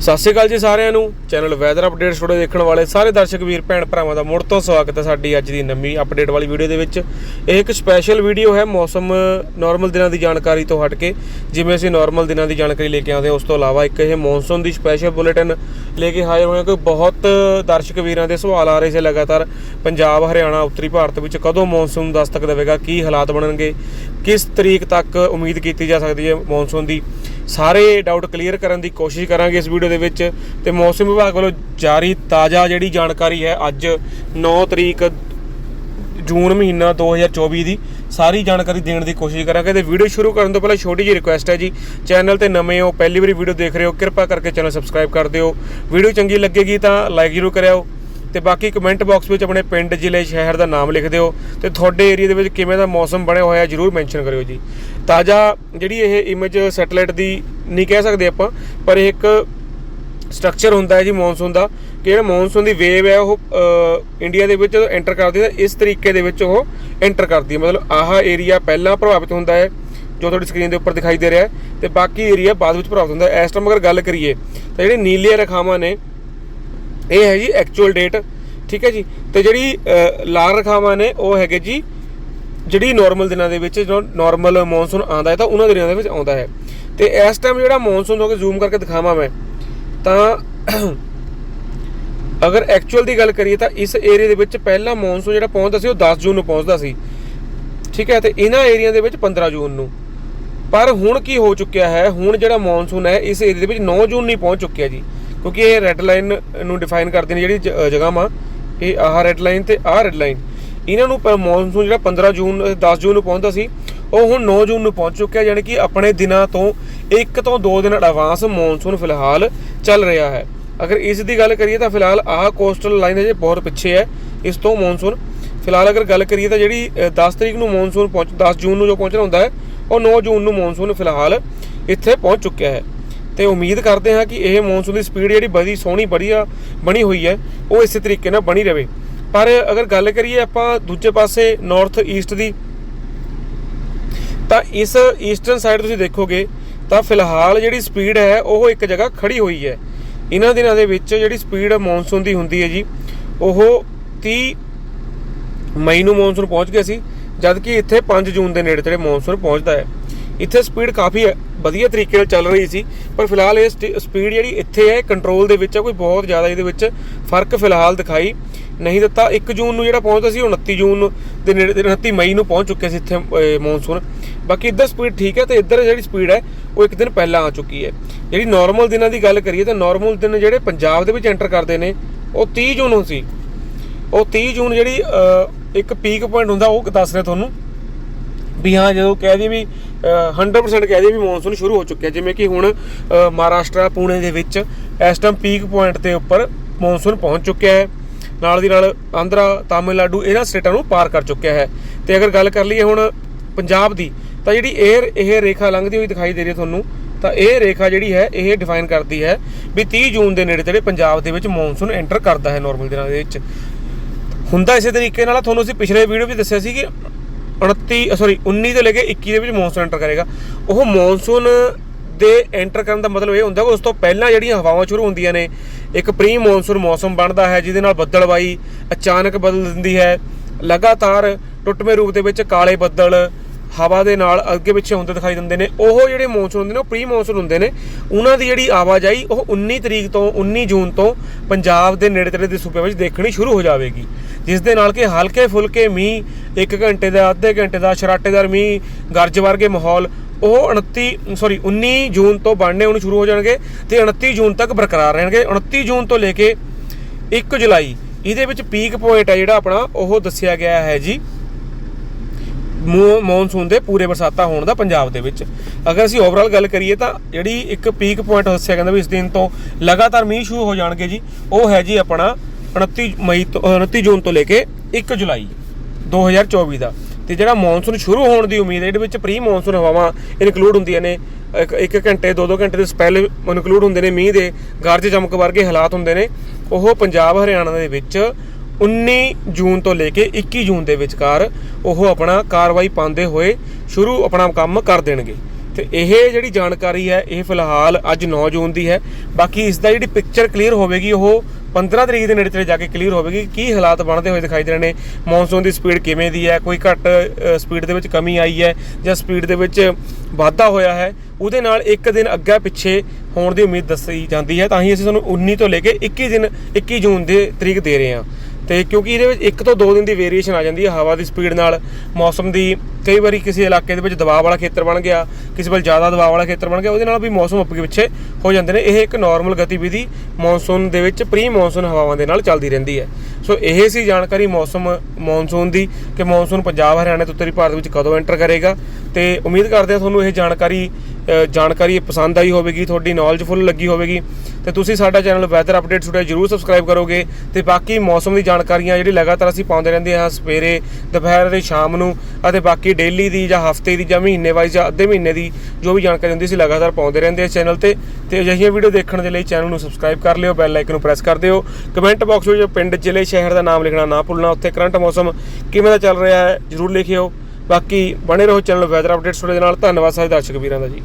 ਸਤਿ ਸ਼੍ਰੀ ਅਕਾਲ ਜੀ ਸਾਰਿਆਂ ਨੂੰ। ਚੈਨਲ ਵੈਦਰ ਅਪਡੇਟ ਸਟੂਡੀਓ ਦੇਖਣ ਵਾਲੇ ਸਾਰੇ ਦਰਸ਼ਕ ਵੀਰ, ਭੈਣ ਭਰਾਵਾਂ ਦਾ ਮੁੜ ਤੋਂ ਸਵਾਗਤ ਹੈ ਸਾਡੀ ਅੱਜ ਦੀ ਨਵੀਂ ਅਪਡੇਟ ਵਾਲੀ ਵੀਡੀਓ ਦੇ ਵਿੱਚ। ਇਹ ਇੱਕ ਸਪੈਸ਼ਲ ਵੀਡੀਓ ਹੈ ਮੌਸਮ ਨਾਰਮਲ ਦਿਨਾਂ ਦੀ ਜਾਣਕਾਰੀ ਤੋਂ ਹਟ ਕੇ। ਜਿਵੇਂ ਅਸੀਂ ਨਾਰਮਲ ਦਿਨਾਂ ਦੀ ਜਾਣਕਾਰੀ ਲੈ ਕੇ ਆਉਂਦੇ ਹਾਂ, ਉਸ ਤੋਂ ਇਲਾਵਾ ਇੱਕ ਇਹ ਮੌਨਸੂਨ ਦੀ ਸਪੈਸ਼ਲ ਬੁਲੇਟਿਨ ਲੈ ਕੇ ਹਾਜ਼ਰ ਹੋਏ ਹਾਂ ਕਿ ਬਹੁਤ ਦਰਸ਼ਕ ਵੀਰਾਂ ਦੇ ਸਵਾਲ ਆ ਰਹੇ ਸੀ ਲਗਾਤਾਰ। ਪੰਜਾਬ, ਹਰਿਆਣਾ, ਉੱਤਰੀ ਭਾਰਤ ਵਿੱਚ ਕਦੋਂ ਮੌਨਸੂਨ ਦਸਤਕ ਦੇਵੇਗਾ, ਕੀ ਹਾਲਾਤ ਬਣਨਗੇ, ਕਿਸ ਤਰੀਕ ਤੱਕ ਉਮੀਦ ਕੀਤੀ ਜਾ ਸਕਦੀ ਹੈ ਮੌਨਸੂਨ ਦੀ। ਸਾਰੇ ਡਾਊਟ ਕਲੀਅਰ ਕਰਨ ਦੀ ਕੋਸ਼ਿਸ਼ ਕਰਾਂਗੇ ਇਸ ਵੀਡੀਓ ਦੇ ਵਿੱਚ ਤੇ ਮੌਸਮ ਵਿਭਾਗ ਵੱਲੋਂ ਜਾਰੀ ਤਾਜ਼ਾ ਜਿਹੜੀ ਜਾਣਕਾਰੀ ਹੈ ਅੱਜ 9 ਤਰੀਕ ਜੂਨ ਮਹੀਨਾ 2024 ਦੀ, ਸਾਰੀ ਜਾਣਕਾਰੀ ਦੇਣ ਦੀ ਕੋਸ਼ਿਸ਼ ਕਰਾਂਗੇ ਤੇ ਵੀਡੀਓ ਸ਼ੁਰੂ ਕਰਨ ਤੋਂ ਪਹਿਲਾਂ ਛੋਟੀ ਜਿਹੀ ਰਿਕੁਐਸਟ ਹੈ ਜੀ ਚੈਨਲ ਤੇ ਨਵੇਂ ਹੋ, ਪਹਿਲੀ ਵਾਰੀ ਵੀਡੀਓ ਦੇਖ ਰਹੇ ਹੋ, ਕਿਰਪਾ ਕਰਕੇ ਚੈਨਲ ਸਬਸਕ੍ਰਾਈਬ ਕਰ ਦਿਓ। ਵੀਡੀਓ ਚੰਗੀ ਲੱਗੇਗੀ ਤਾਂ ਲਾਈਕ ਜ਼ਰੂਰ ਕਰਿਓ। ਤੇ ਬਾਕੀ ਕਮੈਂਟ ਬਾਕਸ ਵਿੱਚ ਆਪਣੇ ਪਿੰਡ, ਜ਼ਿਲ੍ਹੇ, ਸ਼ਹਿਰ ਦਾ ਨਾਮ ਲਿਖ ਦਿਓ ਤੇ ਤੁਹਾਡੇ ਏਰੀਆ ਦੇ ਵਿੱਚ ਕਿਵੇਂ ਦਾ ਮੌਸਮ ਬਣਿਆ ਹੋਇਆ ਜਰੂਰ ਮੈਂਸ਼ਨ ਕਰਿਓ ਜੀ। ਤਾਜ਼ਾ ਜਿਹੜੀ ਇਹ ਇਮੇਜ ਸੈਟੇਲਾਈਟ ਦੀ ਨਹੀਂ ਕਹਿ ਸਕਦੇ ਆਪਾਂ, ਪਰ ਇਹ ਇੱਕ ਸਟਰਕਚਰ ਹੁੰਦਾ ਹੈ ਜੀ ਮੌਨਸੂਨ ਦਾ, ਕਿ ਜਿਹੜਾ ਮੌਨਸੂਨ ਦੀ ਵੇਵ ਹੈ ਉਹ ਇੰਡੀਆ ਦੇ ਵਿੱਚ ਜਦੋਂ ਐਂਟਰ ਕਰਦੀ ਹੈ ਇਸ ਤਰੀਕੇ ਦੇ ਵਿੱਚ ਉਹ ਐਂਟਰ ਕਰਦੀ ਹੈ। ਮਤਲਬ ਆਹ ਏਰੀਆ ਪਹਿਲਾਂ ਪ੍ਰਭਾਵਿਤ ਹੁੰਦਾ ਹੈ, ਜੋ ਤੁਹਾਡੀ ਸਕਰੀਨ ਦੇ ਉੱਪਰ ਦਿਖਾਈ ਦੇ ਰਿਹਾ ਹੈ ਤੇ ਬਾਕੀ ਏਰੀਆ ਬਾਅਦ ਵਿੱਚ ਪ੍ਰਭਾਵਿਤ ਹੁੰਦਾ ਹੈ। ਇਸ ਟਾਈਮ ਅਗਰ ਗੱਲ ਕਰੀਏ, ਤਾਂ ਜਿਹੜੇ ਨੀਲੀਆਂ ਰੇਖਾਵਾਂ ਨੇ ਇਹ ਹੈ ਜੀ ਐਕਚੁਅਲ ਡੇਟ ਠੀਕ ਹੈ ਜੀ? ਤੇ ਜਿਹੜੀ ਅ, ਲਾਲ ਰੇਖਾਵਾਂ ਨੇ ਉਹ ਹੈਗੇ ਜੀ ਜਿਹੜੀ ਨਾਰਮਲ ਦਿਨਾਂ ਦੇ ਵਿੱਚ ਜੋ ਨਾਰਮਲ ਮੌਨਸੂਨ ਆਉਂਦਾ ਹੈ ਤਾਂ ਉਹਨਾਂ ਦਿਨਾਂ ਦੇ ਵਿੱਚ ਆਉਂਦਾ ਹੈ। ਤੇ ਇਸ ਟਾਈਮ ਜਿਹੜਾ ਮੌਨਸੂਨ ਹੋ ਕੇ ਜ਼ੂਮ ਕਰਕੇ ਦਿਖਾਵਾਂ ਮੈਂ ਤਾਂ ਅਗਰ ਐਕਚੁਅਲ ਦੀ ਗੱਲ ਕਰੀਏ ਤਾਂ ਇਸ ਏਰੀਆ ਦੇ ਵਿੱਚ ਪਹਿਲਾ ਮੌਨਸੂਨ ਜਿਹੜਾ ਪਹੁੰਚਦਾ ਸੀ ਉਹ 10 ਜੂਨ ਨੂੰ ਪਹੁੰਚਦਾ ਸੀ। ਠੀਕ ਹੈ ਤੇ ਇਹਨਾਂ ਏਰੀਆ ਦੇ ਵਿੱਚ 15 ਜੂਨ ਨੂੰ। ਪਰ ਹੁਣ ਕੀ ਹੋ ਚੁੱਕਿਆ ਹੈ ਹੁਣ ਜਿਹੜਾ ਮੌਨਸੂਨ ਹੈ ਇਸ ਏਰੀਆ ਦੇ ਵਿੱਚ 9 ਜੂਨ ਨਹੀਂ ਪਹੁੰਚ ਚੁੱਕਿਆ ਜੀ। ਕਿਉਂਕਿ ਇਹ ਰੈੱਡ ਲਾਈਨ ਨੂੰ ਡਿਫਾਈਨ ਕਰਦੇ ਨੇ ਜਿਹੜੀ ਜ- ਜਗ੍ਹਾਵਾਂ ਇਹ ਆਹ ਰੈੱਡ ਲਾਈਨ ਤੇ ਆਹ ਰੈੱਡ ਲਾਈਨ ਇਹਨਾਂ ਨੂੰ ਪਰ ਮੌਨਸੂਨ ਜਿਹੜਾ 15 ਜੂਨ 10 ਜੂਨ ਨੂੰ ਪਹੁੰਚਦਾ ਸੀ ਉਹ ਹੁਣ 9 ਜੂਨ ਨੂੰ ਪਹੁੰਚ ਚੁੱਕਿਆ ਯਾਨੀ ਕਿ ਆਪਣੇ ਦਿਨਾਂ ਤੋਂ ਇੱਕ ਤੋਂ ਦੋ ਦਿਨ ਐਡਵਾਂਸ ਮੌਨਸੂਨ ਫਿਲਹਾਲ ਚੱਲ ਰਿਹਾ ਹੈ। ਅਗਰ ਇਸ ਦੀ ਗੱਲ ਕਰੀਏ ਤਾਂ ਫਿਲਹਾਲ ਆਹ ਕੋਸਟਲ ਲਾਈਨ ਹੈ ਜੇ ਬਹੁਤ ਪਿੱਛੇ ਹੈ ਇਸ ਤੋਂ ਮੌਨਸੂਨ ਫਿਲਹਾਲ ਅਗਰ ਗੱਲ ਕਰੀਏ ਤਾਂ ਜਿਹੜੀ ਅ, 10 ਤਰੀਕ ਨੂੰ ਮੌਨਸੂਨ ਪਹੁੰਚ 10 ਜੂਨ ਨੂੰ ਜੋ ਪਹੁੰਚਣਾ ਹੁੰਦਾ ਹੈ ਉਹ 9 ਜੂਨ ਨੂੰ ਮੌਨਸੂਨ ਫਿਲਹਾਲ ਇੱਥੇ ਪਹੁੰਚ ਚੁੱਕਿਆ ਹੈ। ਤੇ ਉਮੀਦ ਕਰਦੇ ਹਾਂ ਕਿ ਇਹ ਮੌਨਸੂਨ ਦੀ ਸਪੀਡ ਜਿਹੜੀ ਬੜੀ ਸੋਹਣੀ ਬੜੀਆ ਬਣੀ ਹੋਈ ਹੈ, ਉਹ ਇਸੇ ਤਰੀਕੇ ਨਾਲ ਬਣੀ ਰਵੇ। ਪਰ ਅਗਰ ਗੱਲ ਕਰੀਏ ਆਪਾਂ ਦੂਜੇ ਪਾਸੇ ਨਾਰਥ ਈਸਟ ਦੀ, ਤਾਂ ਇਸ ਈਸਟਰਨ ਸਾਈਡ ਤੁਸੀਂ ਦੇਖੋਗੇ, ਤਾਂ ਫਿਲਹਾਲ ਜਿਹੜੀ ਸਪੀਡ ਹੈ, ਉਹ ਇੱਕ ਜਗ੍ਹਾ ਖੜੀ ਹੋਈ ਹੈ। ਇਹਨਾਂ ਦਿਨਾਂ ਦੇ ਵਿੱਚ ਜਿਹੜੀ ਸਪੀਡ ਮੌਨਸੂਨ ਦੀ ਹੁੰਦੀ ਹੈ ਜੀ, ਉਹ 30 ਮਈ ਨੂੰ ਮੌਨਸੂਨ ਪਹੁੰਚ ਗਿਆ ਸੀ, ਜਦਕਿ ਇੱਥੇ 5 ਜੂਨ ਦੇ ਨੇੜੇ ਤੇੜੇ ਮੌਨਸੂਨ ਪਹੁੰਚਦਾ ਹੈ। ਇੱਥੇ ਸਪੀਡ ਕਾਫੀ ਵਧੀਆ ਤਰੀਕੇ ਨਾਲ ਚੱਲ ਰਹੀ ਸੀ ਪਰ ਫਿਲਹਾਲ ਇਹ ਸਪੀਡ ਜਿਹੜੀ ਇੱਥੇ ਹੈ ਕੰਟਰੋਲ ਦੇ ਵਿੱਚ ਹੈ ਕੋਈ ਬਹੁਤ ਜ਼ਿਆਦਾ ਇਹਦੇ ਵਿੱਚ ਫ਼ਰਕ ਫਿਲਹਾਲ ਦਿਖਾਈ ਨਹੀਂ ਦਿੱਤਾ। 1 ਜੂਨ ਨੂੰ ਜਿਹੜਾ ਪਹੁੰਚਦਾ ਸੀ ਉਹ 29 ਜੂਨ ਦੇ ਨੇੜੇ ਤੇ 29 ਮਈ ਨੂੰ ਪਹੁੰਚ ਚੁੱਕਿਆ ਸੀ ਇੱਥੇ ਅਹ, ਮੌਨਸੂਨ ਬਾਕੀ ਇੱਧਰ ਸਪੀਡ ਠੀਕ ਹੈ ਤੇ ਇੱਧਰ ਜਿਹੜੀ ਸਪੀਡ ਹੈ ਉਹ ਇੱਕ ਦਿਨ ਪਹਿਲਾਂ ਆ ਚੁੱਕੀ ਹੈ। ਜਿਹੜੀ ਨਾਰਮਲ ਦਿਨਾਂ ਦੀ ਗੱਲ ਕਰੀਏ ਤਾਂ ਨਾਰਮਲ ਦਿਨ ਜਿਹੜੇ ਪੰਜਾਬ ਦੇ ਵਿੱਚ ਐਂਟਰ ਕਰਦੇ ਨੇ ਉਹ 30 ਜੂਨ ਨੂੰ ਸੀ। ਉਹ 30 ਜੂਨ ਜਿਹੜੀ ਇੱਕ ਪੀਕ ਪੁਆਇੰਟ ਹੁੰਦਾ ਉਹ ਦੱਸ ਰਿਹਾ ਤੁਹਾਨੂੰ। ਵੀ ਹਾਂ ਜਦੋਂ ਕਹਿ ਦਈਏ ਵੀ 100% ਕਹਿ ਦਈਏ ਵੀ ਮੌਨਸੂਨ ਸ਼ੁਰੂ ਹੋ ਚੁੱਕਿਆ ਜਿਵੇਂ ਕਿ ਹੁਣ ਮਹਾਰਾਸ਼ਟਰ, ਪੁਣੇ ਦੇ ਵਿੱਚ ਇਸ ਟਾਈਮ ਪੀਕ ਪੁਆਇੰਟ ਤੇ ਉੱਪਰ ਮੌਨਸੂਨ ਪਹੁੰਚ ਚੁੱਕਿਆ ਹੈ। ਨਾਲ ਦੀ ਨਾਲ ਆਂਧਰਾ, ਤਾਮਿਲਨਾਡੂ ਇਹਨਾਂ ਸਟੇਟਾਂ ਨੂੰ ਪਾਰ ਕਰ ਚੁੱਕਿਆ ਹੈ। ਤੇ ਅਗਰ ਗੱਲ ਕਰ ਲਈਏ ਹੁਣ ਪੰਜਾਬ ਦੀ, ਤਾਂ ਜਿਹੜੀ 에ਅਰ ਇਹ ਰੇਖਾ ਲੰਘਦੀ ਹੋਈ ਦਿਖਾਈ ਦੇ ਰਹੀ ਹੈ ਤੁਹਾਨੂੰ, ਤਾਂ ਇਹ ਰੇਖਾ ਜਿਹੜੀ ਹੈ, ਇਹ ਡਿਫਾਈਨ ਕਰਦੀ ਹੈ ਵੀ 30 ਜੂਨ ਦੇ ਨੇੜੇ ਤੇੜੇ ਪੰਜਾਬ ਦੇ ਵਿੱਚ ਮੌਨਸੂਨ ਐਂਟਰ ਕਰਦਾ ਹੈ ਨਾਰਮਲ ਦਿਨਾਂ ਦੇ ਵਿੱਚ। ਹੁੰਦਾ ਇਸੇ ਤਰੀਕੇ ਨਾਲ ਤੁਹਾਨੂੰ ਅਸੀਂ ਪਿਛਲੇ ਵੀਡੀਓ ਵਿੱਚ ਦੱਸਿਆ ਸੀ ਕਿ 29 ਸੌਰੀ 19 ਤੋਂ ਲੈ ਕੇ 21 ਦੇ ਵਿੱਚ ਮੌਨਸੂਨ ਐਂਟਰ ਕਰੇਗਾ। ਉਹ ਮੌਨਸੂਨ ਦੇ ਐਂਟਰ ਕਰਨ ਦਾ ਮਤਲਬ ਇਹ ਹੁੰਦਾ ਕਿ ਉਸ ਤੋਂ ਪਹਿਲਾਂ ਜਿਹੜੀਆਂ ਹਵਾਵਾਂ ਸ਼ੁਰੂ ਹੁੰਦੀਆਂ ਨੇ, ਇੱਕ ਪ੍ਰੀ ਮੌਨਸੂਨ ਮੌਸਮ ਬਣਦਾ ਹੈ, ਜਿਹਦੇ ਨਾਲ ਬੱਦਲਬਾਈ ਅਚਾਨਕ ਬਦਲ ਦਿੰਦੀ ਹੈ। ਲਗਾਤਾਰ ਟੁੱਟਵੇਂ ਰੂਪ ਦੇ ਵਿੱਚ ਕਾਲੇ ਬੱਦਲ ਹਵਾ ਦੇ ਨਾਲ ਅੱਗੇ ਪਿੱਛੇ ਹੁੰਦੇ ਦਿਖਾਈ ਦਿੰਦੇ ਨੇ। ਉਹ ਜਿਹੜੇ ਮੌਨਸੂਨ ਹੁੰਦੇ ਨੇ, ਉਹ ਪ੍ਰੀ ਮੌਨਸੂਨ ਹੁੰਦੇ ਨੇ। ਉਹਨਾਂ ਦੀ ਜਿਹੜੀ ਆਵਾਜਾਈ, ਉਹ 19 ਤਰੀਕ ਤੋਂ 19 ਜੂਨ ਤੋਂ ਪੰਜਾਬ ਦੇ ਨੇੜੇ ਤੇੜੇ ਦੇ ਸੂਬੇ ਵਿੱਚ ਦੇਖਣੀ ਸ਼ੁਰੂ ਹੋ ਜਾਵੇਗੀ। ਜਿਸ ਦੇ ਨਾਲ ਕਿ ਹਲਕੇ ਫੁਲਕੇ ਮੀਂਹ 1 ਘੰਟੇ ਦਾ ਅੱਧੇ ਘੰਟੇ ਦਾ ਸ਼ਰਾਟੇਦਾਰ ਮੀਂਹ ਗਰਜ ਵਰਗੇ ਮਾਹੌਲ ਉਹ 29 ਸੌਰੀ 19 ਜੂਨ ਤੋਂ ਬਣਨੇ ਹੁਣ ਸ਼ੁਰੂ ਹੋ ਜਾਣਗੇ ਤੇ 29 ਜੂਨ ਤੱਕ ਬਰਕਰਾਰ ਰਹਿਣਗੇ। 29 ਜੂਨ ਤੋਂ ਲੈ ਕੇ 1 ਜੁਲਾਈ ਇਹਦੇ ਵਿੱਚ ਪੀਕ ਪੁਆਇੰਟ ਹੈ ਜਿਹੜਾ ਆਪਣਾ ਉਹ ਦੱਸਿਆ ਗਿਆ ਹੈ ਜੀ। ਮੌ- ਮੌਨਸੂਨ ਦੇ ਪੂਰੇ ਬਰਸਾਤਾਂ ਹੋਣ ਦਾ ਪੰਜਾਬ ਦੇ ਵਿੱਚ। ਅਗਰ ਅਸੀਂ ਓਵਰਆਲ ਗੱਲ ਕਰੀਏ ਤਾਂ ਜਿਹੜੀ ਇੱਕ ਪੀਕ ਪੁਆਇੰਟ ਦੱਸਿਆ ਕਹਿੰਦਾ ਵੀ ਇਸ ਦਿਨ ਤੋਂ ਲਗਾਤਾਰ ਮੀਂਹ ਸ਼ੁਰੂ ਹੋ ਜਾਣਗੇ ਜੀ ਉਹ ਹੈ ਜੀ ਆਪਣਾ 29 ਮਈ ਤੋਂ ਅ, 29 ਜੂਨ ਤੋਂ ਲੈ ਕੇ 1 ਜੁਲਾਈ। 2024 ਦਾ। ਤੇ ਜਿਹੜਾ ਮੌਨਸੂਨ ਸ਼ੁਰੂ ਹੋਣ ਦੀ ਉਮੀਦ ਹੈ, ਇਹਦੇ ਵਿੱਚ ਪ੍ਰੀ ਮੌਨਸੂਨ ਹਵਾਵਾਂ ਇਨਕਲੂਡ ਹੁੰਦੀਆਂ ਨੇ। ਇੱਕ ਘੰਟੇ ਦੋ ਦੋ ਘੰਟੇ ਦੇ ਸਪੈਲ ਇਨਕਲੂਡ ਹੁੰਦੇ ਨੇ। ਮੀਂਹ ਦੇ ਗਰਜ ਚਮਕ ਵਰਗੇ ਹਾਲਾਤ ਹੁੰਦੇ ਨੇ। ਉਹ ਪੰਜਾਬ, ਹਰਿਆਣਾ ਦੇ ਵਿੱਚ 19 ਜੂਨ ਤੋਂ ਲੈ ਕੇ 21 ਜੂਨ ਦੇ ਵਿਚਕਾਰ ਉਹ ਆਪਣਾ ਕਾਰਵਾਈ ਪਾਉਂਦੇ ਹੋਏ ਸ਼ੁਰੂ ਆਪਣਾ ਕੰਮ ਕਰ ਦੇਣਗੇ। ਤੇ ਇਹ ਜਿਹੜੀ ਜਾਣਕਾਰੀ ਹੈ, ਇਹ ਫਿਲਹਾਲ ਅੱਜ 9 ਜੂਨ ਦੀ ਹੈ। ਬਾਕੀ ਇਸ ਦਾ ਜਿਹੜੀ ਪਿਕਚਰ ਕਲੀਅਰ ਹੋਵੇਗੀ, ਉਹ 15 ਤਰੀਕ ਦੇ ਨੇੜੇ ਤੇੜੇ ਜਾ ਕੇ ਕਲੀਅਰ ਹੋਵੇਗੀ ਕੀ ਹਾਲਾਤ ਬਣਦੇ ਹੋਏ ਦਿਖਾਈ ਦੇ ਰਹੇ ਨੇ ਮੌਨਸੂਨ ਦੀ ਸਪੀਡ ਕਿਵੇਂ ਦੀ ਹੈ, ਕੋਈ ਘੱਟ ਸਪੀਡ ਦੇ ਵਿੱਚ ਕਮੀ ਆਈ ਹੈ ਜਾਂ ਸਪੀਡ ਦੇ ਵਿੱਚ ਵਾਧਾ ਹੋਇਆ ਹੈ, ਉਹਦੇ ਨਾਲ ਇੱਕ ਦਿਨ ਅੱਗੇ ਪਿੱਛੇ ਹੋਣ ਦੀ ਉਮੀਦ ਦੱਸੀ ਜਾਂਦੀ ਹੈ। ਤਾਂ ਹੀ ਅਸੀਂ ਤੁਹਾਨੂੰ 19 ਤੋਂ ਲੈ ਕੇ 21 ਦਿਨ 21 ਜੂਨ ਦੇ ਤਰੀਕ ਦੇ ਰਹੇ ਹਾਂ। ਤੇ ਕਿਉਂਕਿ ਇਹਦੇ ਵਿੱਚ ਇੱਕ ਤੋਂ ਦੋ ਦਿਨ ਦੀ ਵੇਰੀਏਸ਼ਨ ਆ ਜਾਂਦੀ ਹੈ ਹਵਾ ਦੀ ਸਪੀਡ ਨਾਲ। ਮੌਸਮ ਦੀ ਕਈ ਵਾਰੀ ਕਿਸੇ ਇਲਾਕੇ ਦੇ ਵਿੱਚ ਦਬਾਅ ਵਾਲਾ ਖੇਤਰ ਬਣ ਗਿਆ, ਕਿਸੇ ਵੱਲ ਜ਼ਿਆਦਾ ਦਬਾਅ ਵਾਲਾ ਖੇਤਰ ਬਣ ਗਿਆ, ਉਹਦੇ ਨਾਲ ਵੀ ਮੌਸਮ ਅੱਗੇ ਪਿੱਛੇ ਹੋ ਜਾਂਦੇ ਨੇ। ਇਹ ਇੱਕ ਨਾਰਮਲ ਗਤੀਵਿਧੀ ਮੌਨਸੂਨ ਦੇ ਵਿੱਚ ਪ੍ਰੀ ਮੌਨਸੂਨ ਹਵਾਵਾਂ ਦੇ ਨਾਲ ਚੱਲਦੀ ਰਹਿੰਦੀ ਹੈ। ਸੋ ਇਹ ਸੀ ਜਾਣਕਾਰੀ ਮੌਸਮ ਮੌਨਸੂਨ ਦੀ ਕਿ ਮੌਨਸੂਨ ਪੰਜਾਬ, ਹਰਿਆਣਾ ਤੇ ਉੱਤਰੀ ਭਾਰਤ ਵਿੱਚ ਕਦੋਂ ਐਂਟਰ ਕਰੇਗਾ। ਤੇ ਉਮੀਦ ਕਰਦੇ ਹਾਂ ਤੁਹਾਨੂੰ ਇਹ ਜਾਣਕਾਰੀ ਜਾਣਕਾਰੀ ਪਸੰਦ ਆਈ ਹੋਵੇਗੀ, ਤੁਹਾਡੀ ਨੌਲੇਜਫੁਲ ਲੱਗੀ ਹੋਵੇਗੀ, ਤੇ ਤੁਸੀਂ ਸਾਡਾ ਚੈਨਲ ਵੈਦਰ ਅਪਡੇਟ ਸੁਣਿਆ ਜਰੂਰ ਸਬਸਕ੍ਰਾਈਬ ਕਰੋਗੇ, ਤੇ ਬਾਕੀ ਮੌਸਮ ਦੀ ਜਾਣਕਾਰੀਆਂ ਜਿਹੜੀ ਲਗਾਤਾਰ ਅਸੀਂ ਪਾਉਂਦੇ ਰਹਿੰਦੇ ਹਾਂ ਸਵੇਰੇ, ਦੁਪਹਿਰ ਤੇ ਸ਼ਾਮ ਨੂੰ, ਅਤੇ ਬਾਕੀ ਡੇਲੀ ਦੀ ਜਾਂ ਹਫ਼ਤੇ ਦੀ ਜਾਂ ਮਹੀਨੇ ਵਾਈਜ਼ ਜਾਂ ਅੱਧੇ ਮਹੀਨੇ ਦੀ ਜੋ ਵੀ ਜਾਣਕਾਰੀ ਹੁੰਦੀ ਸੀ ਲਗਾਤਾਰ ਪਾਉਂਦੇ ਰਹਿੰਦੇ ਇਸ ਚੈਨਲ ਤੇ ਤੇ ਅਜਿਹੀਆਂ ਵੀਡੀਓ ਦੇਖਣ ਦੇ ਲਈ ਚੈਨਲ ਨੂੰ ਸਬਸਕ੍ਰਾਈਬ ਕਰ ਲਿਓ ਬੈਲ ਆਈਕਨ ਨੂੰ ਪ੍ਰੈਸ ਕਰ ਦਿਓ ਕਮੈਂਟ ਬਾਕਸ ਵਿੱਚ ਪਿੰਡ ਜ਼ਿਲ੍ਹੇ ਸ਼ਹਿਰ ਦਾ ਨਾਮ ਲਿਖਣਾ ਨਾ ਭੁੱਲਣਾ, ਉੱਥੇ ਕਰੰਟ ਮੌਸਮ ਕਿਵੇਂ ਦਾ ਚੱਲ ਰਿਹਾ ਹੈ ਜਰੂਰ ਲਿਖਿਓ ਬਾਕੀ ਬਣੇ ਰਹੋ ਚੈਨਲ ਵੈਦਰ ਅਪਡੇਟਸ ਦੇ ਨਾਲ। ਧੰਨਵਾਦ ਸਾਰੇ ਦਰਸ਼ਕ ਵੀਰਾਂ ਦਾ ਜੀ।